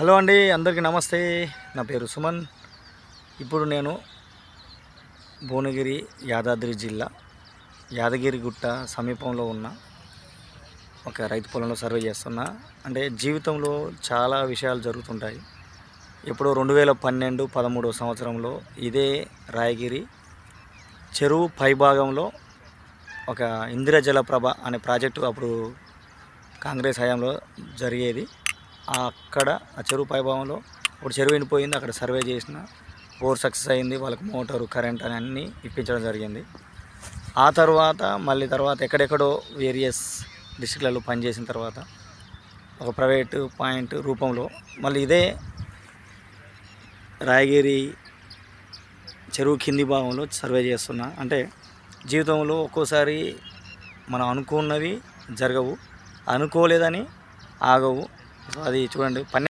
Hello అండి అందరికీ నమస్తే. నా పేరు సుమన్. ఇప్పుడు నేను భువనగిరి యాదాద్రి జిల్లా యాదగిరిగుట్ట సమీపంలో ఉన్న ఒక రైతు పొలంలో సర్వే చేస్తున్నా. అంటే జీవితంలో చాలా విషయాలు జరుగుతుంటాయి. ఎప్పుడో రెండు వేల పన్నెండు పదమూడో సంవత్సరంలో ఇదే రాయగిరి చెరువు పైభాగంలో ఒక ఇందిర ప్రభ అనే ప్రాజెక్టు అప్పుడు కాంగ్రెస్ హయాంలో జరిగేది. అక్కడ ఆ చెరువు పైభాగంలో ఇప్పుడు చెరువు ఎండిపోయింది. అక్కడ సర్వే చేసిన బోర్ సక్సెస్ అయింది. వాళ్ళకి మోటారు కరెంట్ అని అన్నీ ఇప్పించడం జరిగింది. ఆ తర్వాత మళ్ళీ తర్వాత ఎక్కడెక్కడో వేరియస్ డిస్ట్రిక్ట్లలో పనిచేసిన తర్వాత ఒక ప్రైవేట్ పాయింట్ రూపంలో మళ్ళీ ఇదే రాయగిరి చెరువు కింది భాగంలో సర్వే చేస్తున్నా. అంటే జీవితంలో ఒక్కోసారి మనం అనుకున్నవి జరగవు అనుకోలేదని ఆగవు. అది చూడండి. పన్నె